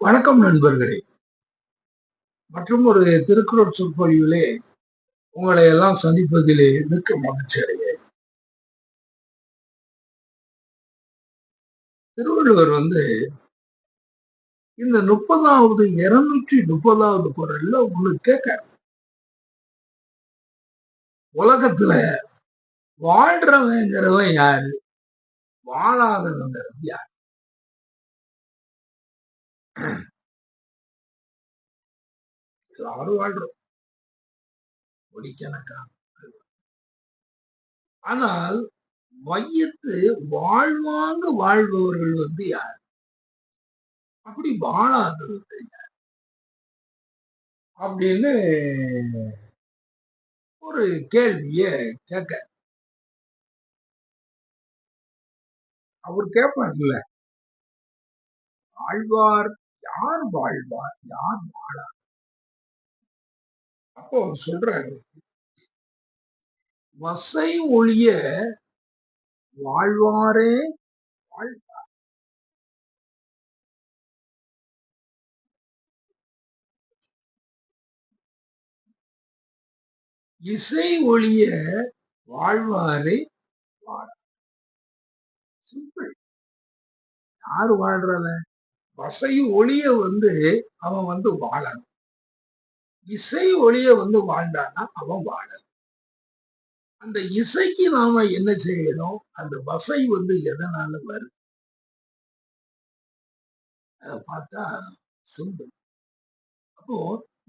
வணக்கம் நண்பர்களே. மற்றும் ஒரு திருக்குறள் சொற்பொழிவிலே உங்களை எல்லாம் சந்திப்பதிலே மிக்க மகிழ்ச்சி அடைகிறேன். திருவள்ளுவர் வந்து இந்த முப்பதாவது இருநூற்றி முப்பதாவது குரல்ல உங்களுக்கு கேட்க உலகத்துல வாழ்றவங்கிறவன் யாரு? வாழாதவங்கிறது யார்? அவரும் வாழ்றோம் ஒடிக்கணக்கா? ஆனால் மையத்து வாழ்வாங்க வாழ்பவர்கள் வந்து யார்? அப்படி வாழாதது யார்? அப்படின்னு ஒரு கேள்விய கேட்க. அவர் கேட்பார்ல வாழ்வார் யார் வாழ்வார் யார் வாழார்? அப்போ அவர் சொல்றாரு வசை ஒழிய வாழ்வாரே வாழ்வார். இசை ஒழிய வாழ்வாரே வாழ சிம்பிள் யாரு வாழ்றத வசை ஒளிய வந்து அவன் வந்து வாழணும். இசை ஒளிய வந்து வாழ்ந்தான்னா அவன் வாழணும். அந்த இசைக்கு நாம என்ன செய்யணும்? அந்த வசை வந்து எதனால வருது? பார்த்தா சுந்தர் அப்போ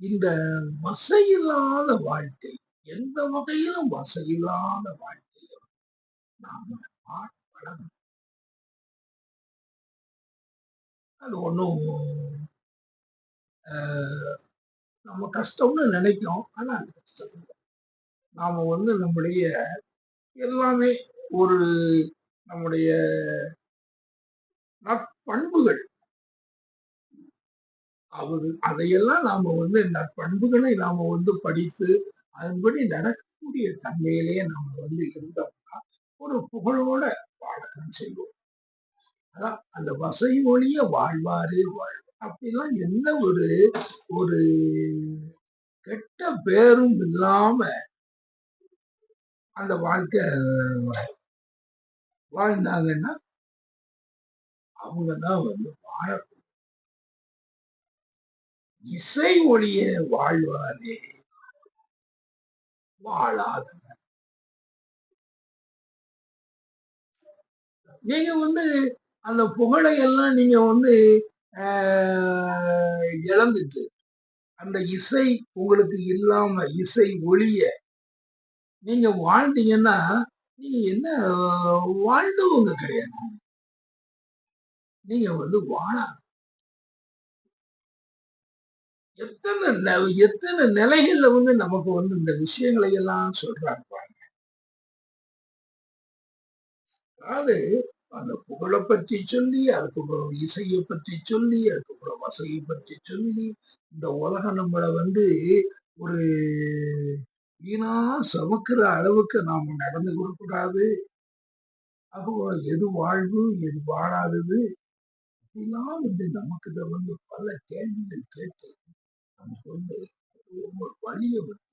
இந்த வசையில்லாத வாழ்க்கை எந்த வகையிலும் வசையில்லாத வாழ்க்கையை நாம அது ஒன்றும் நம்ம கஷ்டம்னு நினைக்கிறோம். ஆனா அது கஷ்டம் இல்லை. நாம வந்து நம்முடைய எல்லாமே ஒரு நம்முடைய நற்பண்புகள் அவரு அதையெல்லாம் நாம வந்து நற்பண்புகளை நாம வந்து படித்து அதன்படி நடக்கக்கூடிய தன்மையிலேயே நாம வந்து இருந்தோம்னா ஒரு புகழோட பாடகம் செய்வோம். அதான் அந்த வசை மொழிய வாழ்வாரே வாழ். அப்படிலாம் எந்த ஒரு ஒரு கெட்ட பேரும் இல்லாம அந்த வாழ்க்கை வாழ்ந்தாங்கன்னா அவங்கதான் வந்து வாழக்கூடிய. இசை ஒளிய வாழ்வாரே வாழாத நீங்க வந்து அந்த புகழை எல்லாம் நீங்க வந்து இழந்துட்டு அந்த இசை உங்களுக்கு இல்லாம இசை ஒளிய நீங்க வாழ்ந்தீங்கன்னா நீங்க என்ன வாழ்ந்தவங்க கிடையாது. நீங்க வந்து வாழ எத்தனை எத்தனை நிலைகள்ல வந்து நமக்கு வந்து இந்த விஷயங்களை எல்லாம் சொல்றாங்க அதாவது அந்த புகழை பற்றி சொல்லி அதுக்கப்புறம் இசையை பற்றி சொல்லி அதுக்கப்புறம் வசையை பற்றி சொல்லி இந்த உலகம் நம்மளை வந்து ஒரு வீணா சமக்கிற அளவுக்கு நாம நடந்து கொள்ளக்கூடாது. அப்போ எது வாழ்வு எது வாழாதது இதெல்லாம் வந்து நமக்கு இதை வந்து பல கேள்விகள் கேட்டு நமக்கு வந்து ஒவ்வொரு வழியை வந்து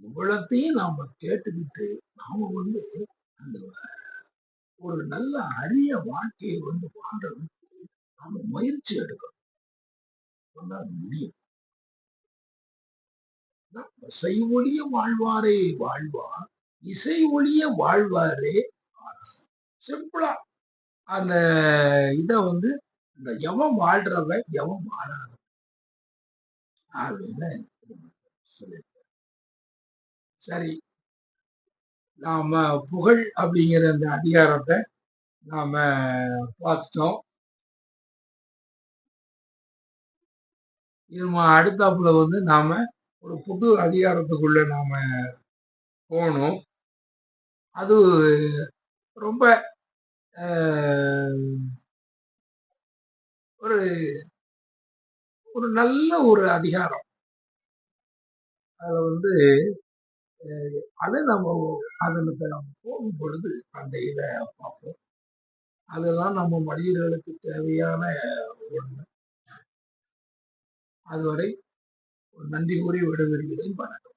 இவ்வளத்தையும் நாம கேட்டுக்கிட்டு நாம வந்து அந்த ஒரு நல்ல அரிய வாழ்க்கையை வந்து வாழ்றதுக்கு நாம முயற்சி எடுக்கணும். அது முடியும். இசை ஒளிய வாழ்வாரே வாழ்வார் இசை ஒளிய வாழ்வாரே சிம்பிளா அந்த இத வந்து இந்த எவன் வாழ்றவன் எவன் வாழாத அப்படின்னு சொல்லியிருக்க சரி. நாம புகழ் அப்படிங்கிற அந்த அதிகாரத்தை நாம பார்த்துட்டோம். இது அடுத்தாப்புல வந்து நாம ஒரு புது அதிகாரத்துக்குள்ள நாம போகணும். அது ரொம்ப ஒரு ஒரு நல்ல ஒரு அதிகாரம். அதுல வந்து அதை நம்ம அதனுக்கு நம்ம போகும் பொழுது அந்த இதை பார்ப்போம். அதெல்லாம் நம்ம மனிதர்களுக்கு தேவையான ஒண்ணு. அதுவரை நன்றி கூறி விடுவிருக்கிறேன் வணக்கம்.